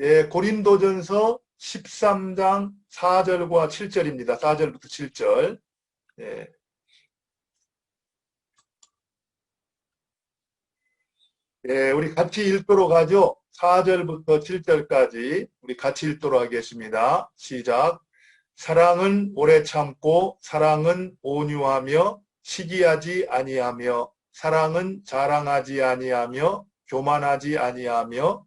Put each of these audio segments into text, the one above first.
예, 고린도전서 13장 4절과 7절입니다. 4절부터 7절. 예. 예, 우리 같이 읽도록 하죠. 4절부터 7절까지 우리 같이 읽도록 하겠습니다. 시작. 사랑은 오래 참고 사랑은 온유하며 시기하지 아니하며 사랑은 자랑하지 아니하며 교만하지 아니하며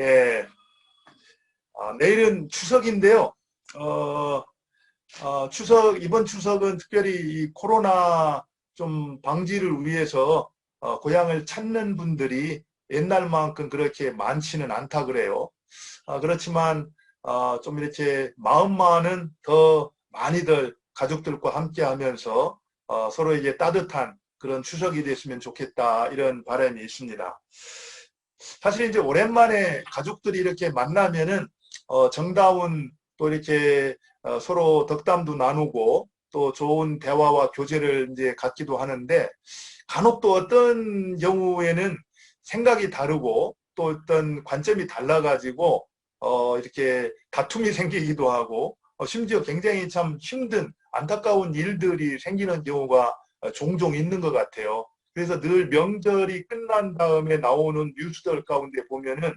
예. 아, 내일은 추석인데요. 어, 어, 추석, 이번 추석은 특별히 이 코로나 좀 방지를 위해서 어, 고향을 찾는 분들이 옛날만큼 그렇게 많지는 않다 그래요. 어, 그렇지만 어, 좀 이렇게 마음만은 더 많이들 가족들과 함께 하면서 어, 서로에게 따뜻한 그런 추석이 됐으면 좋겠다 이런 바람이 있습니다. 사실 이제 오랜만에 가족들이 이렇게 만나면은 어, 정다운 또 이렇게 어, 서로 덕담도 나누고 또 좋은 대화와 교제를 이제 갖기도 하는데 간혹 또 어떤 경우에는 생각이 다르고 또 어떤 관점이 달라가지고 어, 이렇게 다툼이 생기기도 하고 어, 심지어 굉장히 참 힘든 안타까운 일들이 생기는 경우가 어, 종종 있는 것 같아요. 그래서 늘 명절이 끝난 다음에 나오는 뉴스들 가운데 보면은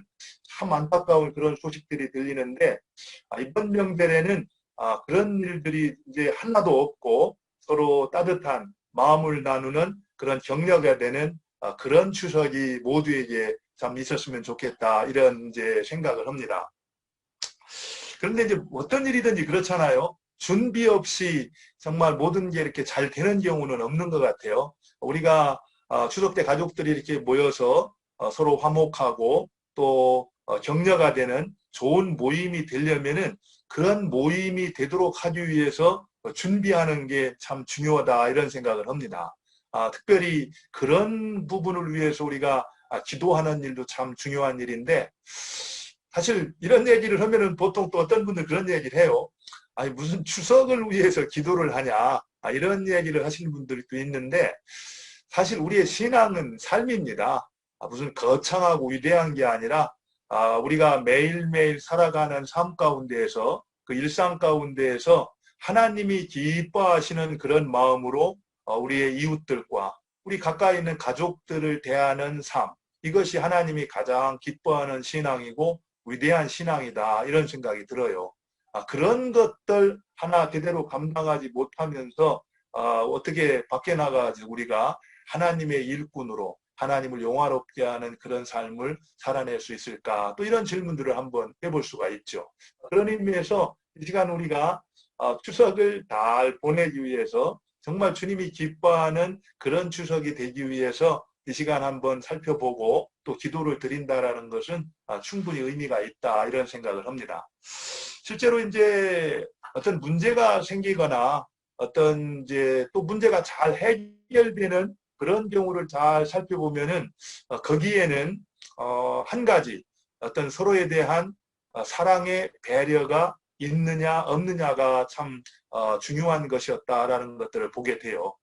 참 안타까운 그런 소식들이 들리는데 아, 이번 명절에는 아, 그런 일들이 이제 하나도 없고 서로 따뜻한 마음을 나누는 그런 격려가 되는 아, 그런 추석이 모두에게 참 있었으면 좋겠다 이런 이제 생각을 합니다. 그런데 이제 어떤 일이든지 그렇잖아요. 준비 없이 정말 모든 게 이렇게 잘 되는 경우는 없는 것 같아요. 우리가 어, 추석 때 가족들이 이렇게 모여서 어, 서로 화목하고 또 어, 격려가 되는 좋은 모임이 되려면은 그런 모임이 되도록 하기 위해서 준비하는 게 참 중요하다 이런 생각을 합니다. 아, 특별히 그런 부분을 위해서 우리가 아, 기도하는 일도 참 중요한 일인데 사실 이런 얘기를 하면은 보통 또 어떤 분들 그런 얘기를 해요. 아니 무슨 추석을 위해서 기도를 하냐 아, 이런 얘기를 하시는 분들이 또 있는데 사실 우리의 신앙은 삶입니다. 아, 무슨 거창하고 위대한 게 아니라 아, 우리가 매일매일 살아가는 삶 가운데에서 그 일상 가운데에서 하나님이 기뻐하시는 그런 마음으로 어, 우리의 이웃들과 우리 가까이 있는 가족들을 대하는 삶 이것이 하나님이 가장 기뻐하는 신앙이고 위대한 신앙이다 이런 생각이 들어요. 아, 그런 것들 하나 제대로 감당하지 못하면서 어, 어떻게 밖에 나가서 우리가 하나님의 일꾼으로 하나님을 용화롭게 하는 그런 삶을 살아낼 수 있을까? 또 이런 질문들을 한번 해볼 수가 있죠. 그런 의미에서 이 시간 우리가 어, 추석을 잘 보내기 위해서 정말 주님이 기뻐하는 그런 추석이 되기 위해서 이 시간 한번 살펴보고 또 기도를 드린다라는 것은 아, 충분히 의미가 있다 이런 생각을 합니다. 실제로 이제 어떤 문제가 생기거나 어떤 이제 또 문제가 잘 해결되는 그런 경우를 잘 살펴보면은 어, 거기에는 어, 한 가지 어떤 서로에 대한 어, 사랑의 배려가 있느냐 없느냐가 참 중요한 것이었다라는 것들을 보게 돼요.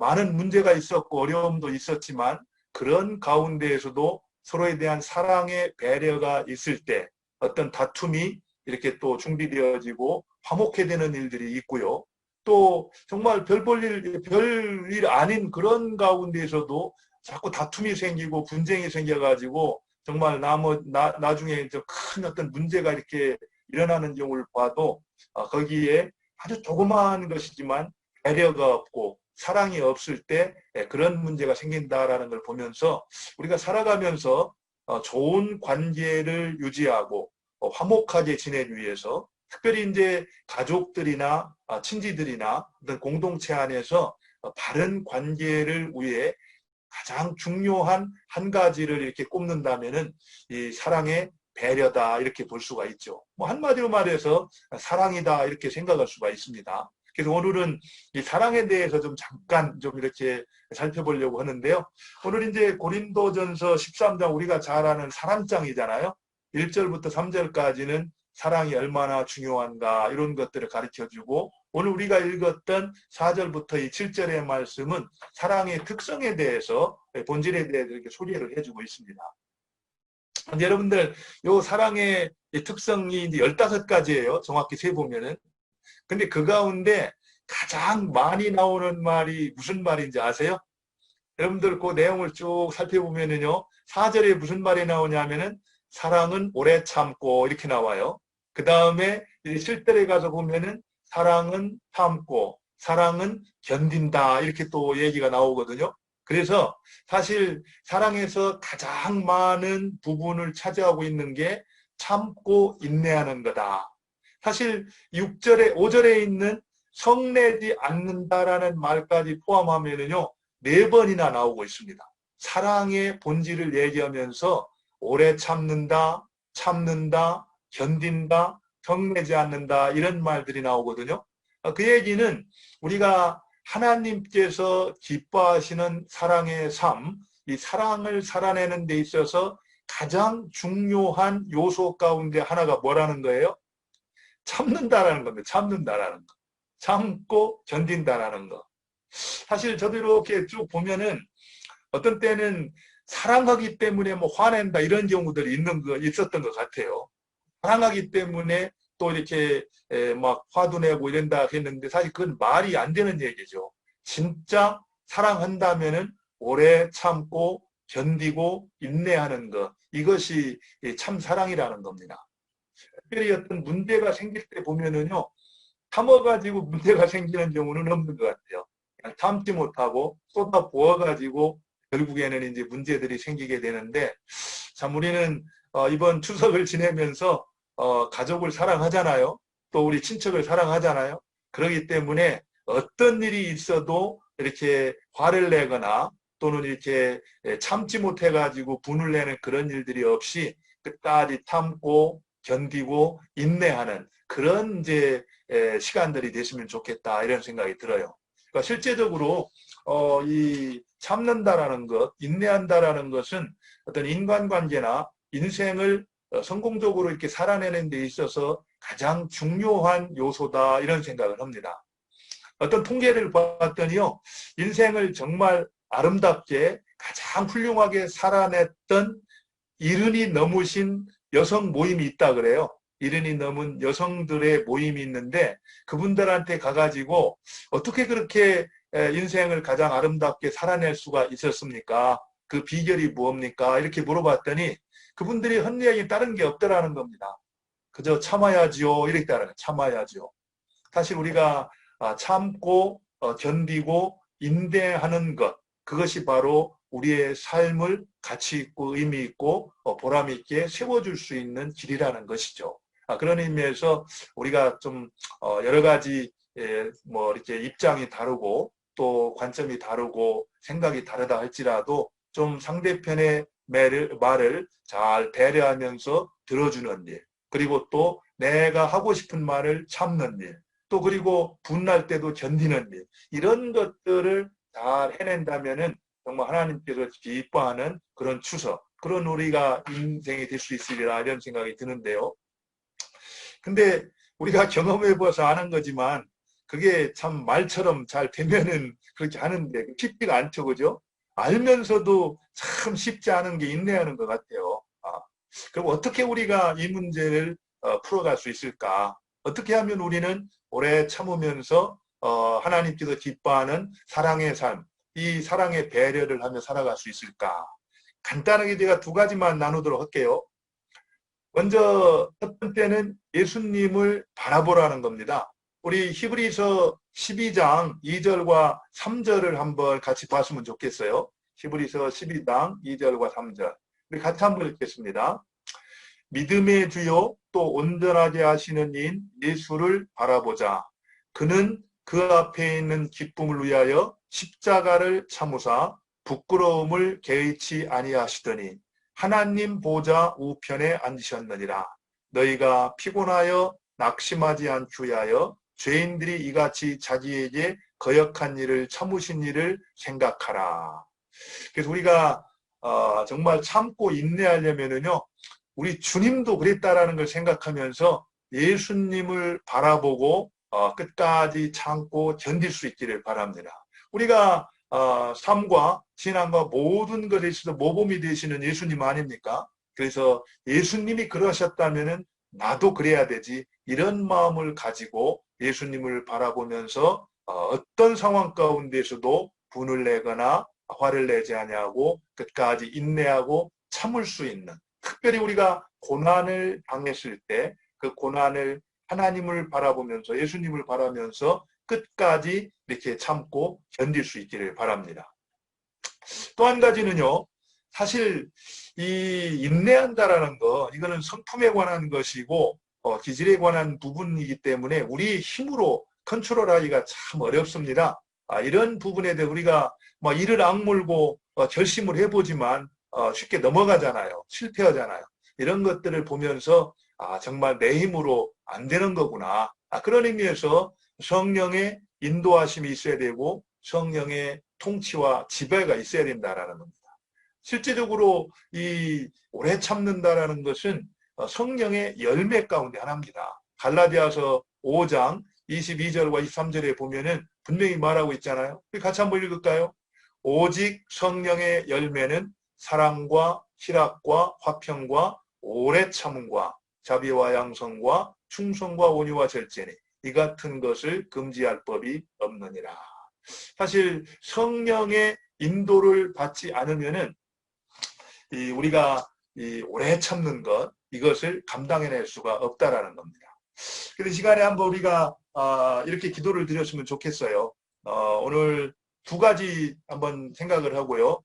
많은 문제가 있었고 어려움도 있었지만 그런 가운데에서도 서로에 대한 사랑의 배려가 있을 때 어떤 다툼이 이렇게 또 중비되어지고 화목해 되는 일들이 있고요. 또 정말 별 볼 일, 별일 아닌 그런 가운데에서도 자꾸 다툼이 생기고 분쟁이 생겨가지고 정말 나머, 나, 나중에 큰 어떤 문제가 이렇게 일어나는 경우를 봐도 어, 거기에 아주 조그마한 것이지만 배려가 없고 사랑이 없을 때 예, 그런 문제가 생긴다라는 걸 보면서 우리가 살아가면서 어, 좋은 관계를 유지하고 어, 화목하게 지내기 위해서 특별히 이제 가족들이나 아, 친지들이나 어떤 공동체 안에서 어, 바른 관계를 위해 가장 중요한 한 가지를 이렇게 꼽는다면은 이 사랑의 배려다 이렇게 볼 수가 있죠. 뭐 한마디로 말해서 사랑이다 이렇게 생각할 수가 있습니다. 그래서 오늘은 이 사랑에 대해서 좀 잠깐 좀 이렇게 살펴보려고 하는데요. 오늘 이제 고린도전서 13장 우리가 잘 아는 사랑장이잖아요. 1절부터 3절까지는 사랑이 얼마나 중요한가 이런 것들을 가르쳐 주고 오늘 우리가 읽었던 4절부터 이 7절의 말씀은 사랑의 특성에 대해서 본질에 대해서 이렇게 소개를 해주고 있습니다. 여러분들 요 사랑의 특성이 이제 15가지예요. 정확히 세 보면은. 근데 그 가운데 가장 많이 나오는 말이 무슨 말인지 아세요? 여러분들 그 내용을 쭉 살펴보면은요. 4절에 무슨 말이 나오냐면은 사랑은 오래 참고 이렇게 나와요. 그 다음에 실제에 가서 보면은 사랑은 참고 사랑은 견딘다 이렇게 또 얘기가 나오거든요. 그래서 사실 사랑에서 가장 많은 부분을 차지하고 있는 게 참고 인내하는 거다. 사실 6절에 5절에 있는 성내지 않는다라는 말까지 포함하면은요. 네 번이나 나오고 있습니다. 사랑의 본질을 얘기하면서 오래 참는다, 참는다, 견딘다, 성내지 않는다 이런 말들이 나오거든요. 그 얘기는 우리가 하나님께서 기뻐하시는 사랑의 삶, 이 사랑을 살아내는 데 있어서 가장 중요한 요소 가운데 하나가 뭐라는 거예요? 참는다라는 겁니다. 참는다라는 거. 참고 견딘다라는 거. 사실 저도 이렇게 쭉 보면은 어떤 때는 사랑하기 때문에 뭐 화낸다 이런 경우들이 있는 거 있었던 것 같아요. 사랑하기 때문에 또 이렇게 막 화도 내고 이런다 했는데 사실 그건 말이 안 되는 얘기죠. 진짜 사랑한다면은 오래 참고 견디고 인내하는 것 이것이 참 사랑이라는 겁니다. 특별히 어떤 문제가 생길 때 보면은요 참아가지고 문제가 생기는 경우는 없는 것 같아요. 참지 못하고 쏟아 부어가지고 결국에는 이제 문제들이 생기게 되는데 참 우리는 어, 이번 추석을 지내면서 어, 가족을 사랑하잖아요. 또 우리 친척을 사랑하잖아요. 그러기 때문에 어떤 일이 있어도 이렇게 화를 내거나 또는 이렇게 참지 못해가지고 분을 내는 그런 일들이 없이 끝까지 참고 견디고 인내하는 그런 이제 시간들이 됐으면 좋겠다 이런 생각이 들어요. 그러니까 실제적으로 어, 이 참는다라는 것, 인내한다라는 것은 어떤 인간관계나 인생을 어, 성공적으로 이렇게 살아내는 데 있어서 가장 중요한 요소다 이런 생각을 합니다. 어떤 통계를 봤더니요. 인생을 정말 아름답게 가장 훌륭하게 살아냈던 이른이 넘으신 여성 모임이 있다 그래요. 이른이 넘은 여성들의 모임이 있는데 그분들한테 가가지고 어떻게 그렇게 인생을 가장 아름답게 살아낼 수가 있었습니까? 그 비결이 무엇입니까? 이렇게 물어봤더니 그분들이 헌내이 다른 게 없더라는 겁니다. 그저 참아야지요. 이렇게 따르는 참아야지요. 사실 우리가 아, 참고 어, 견디고 인내하는 것 그것이 바로 우리의 삶을 가치 있고 의미 있고 어, 보람 있게 세워줄 수 있는 길이라는 것이죠. 아, 그런 의미에서 우리가 좀 어, 여러 가지 뭐 이렇게 입장이 다르고 또 관점이 다르고 생각이 다르다 할지라도 좀 상대편의 말을 잘 배려하면서 들어주는 일 그리고 또 내가 하고 싶은 말을 참는 일, 또 그리고 분날 때도 견디는 일, 이런 것들을 잘 해낸다면은 정말 하나님께서 기뻐하는 그런 추석, 그런 우리가 인생이 될 수 있으리라 이런 생각이 드는데요. 근데 우리가 경험해봐서 아는 거지만 그게 참 말처럼 잘 되면은 그렇게 하는데 쉽지가 않죠, 그죠? 알면서도 참 쉽지 않은 게 인내하는 것 같아요. 아, 그럼 어떻게 우리가 이 문제를 어, 풀어갈 수 있을까? 어떻게 하면 우리는 오래 참으면서 어, 하나님께서 기뻐하는 사랑의 삶, 이 사랑의 배려를 하며 살아갈 수 있을까? 간단하게 제가 두 가지만 나누도록 할게요. 먼저 첫 번째는 예수님을 바라보라는 겁니다. 우리 히브리서 12장 2절과 3절을 한번 같이 봤으면 좋겠어요. 히브리서 12장 2절과 3절. 우리 같이 한번 읽겠습니다. 믿음의 주요 또 온전하게 하시는 인 예수를 바라보자. 그는 그 앞에 있는 기쁨을 위하여 십자가를 참으사 부끄러움을 개의치 아니하시더니 하나님 보좌 우편에 앉으셨느니라. 너희가 피곤하여 낙심하지 않기 위하여 죄인들이 이같이 자기에게 거역한 일을 참으신 일을 생각하라. 그래서 우리가 어, 정말 참고 인내하려면은요, 우리 주님도 그랬다라는 걸 생각하면서 예수님을 바라보고 어, 끝까지 참고 견딜 수 있기를 바랍니다. 우리가 어, 삶과 신앙과 모든 것에 있어서 모범이 되시는 예수님 아닙니까? 그래서 예수님이 그러셨다면은 나도 그래야 되지 이런 마음을 가지고 예수님을 바라보면서 어, 어떤 상황 가운데서도 분을 내거나 화를 내지 아니하고 끝까지 인내하고 참을 수 있는 특별히 우리가 고난을 당했을 때 그 고난을 하나님을 바라보면서 예수님을 바라면서 끝까지 이렇게 참고 견딜 수 있기를 바랍니다. 또 한 가지는요. 사실 이 인내한다라는 거 이거는 성품에 관한 것이고 어, 기질에 관한 부분이기 때문에 우리 힘으로 컨트롤하기가 참 어렵습니다. 아, 이런 부분에 대해 우리가 뭐 이를 악물고 어, 결심을 해보지만 어, 쉽게 넘어가잖아요. 실패하잖아요. 이런 것들을 보면서 아, 정말 내 힘으로 안 되는 거구나. 아, 그런 의미에서 성령의 인도하심이 있어야 되고 성령의 통치와 지배가 있어야 된다라는 겁니다. 실제적으로 이 오래 참는다라는 것은 어, 성령의 열매 가운데 하나입니다. 갈라디아서 5장 22절과 23절에 보면은 분명히 말하고 있잖아요. 우리 같이 한번 읽을까요? 오직 성령의 열매는 사랑과 희락과 화평과 오래 참음과 자비와 양성과 충성과 온유와 절제니 이 같은 것을 금지할 법이 없느니라. 사실 성령의 인도를 받지 않으면은 이 우리가 이 오래 참는 것 이것을 감당해낼 수가 없다라는 겁니다. 그래서 시간에 한번 우리가 아, 이렇게 기도를 드렸으면 좋겠어요. 어, 오늘 두 가지 한번 생각을 하고요.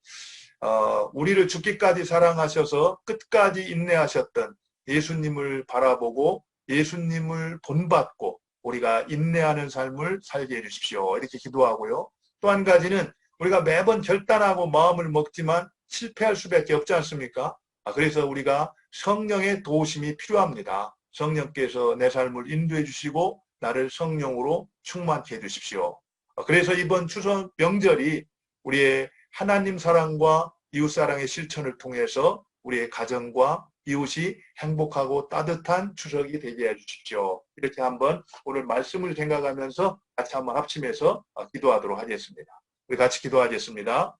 어, 우리를 죽기까지 사랑하셔서 끝까지 인내하셨던 예수님을 바라보고 예수님을 본받고 우리가 인내하는 삶을 살게 해주십시오. 이렇게 기도하고요. 또 한 가지는 우리가 매번 결단하고 마음을 먹지만 실패할 수밖에 없지 않습니까? 아, 그래서 우리가 성령의 도우심이 필요합니다. 성령께서 내 삶을 인도해 주시고 나를 성령으로 충만케 해 주십시오. 아, 그래서 이번 추석 명절이 우리의 하나님 사랑과 이웃 사랑의 실천을 통해서 우리의 가정과 이웃이 행복하고 따뜻한 추석이 되게 해 주십시오. 이렇게 한번 오늘 말씀을 생각하면서 같이 한번 합심해서 어, 기도하도록 하겠습니다. 우리 같이 기도하겠습니다.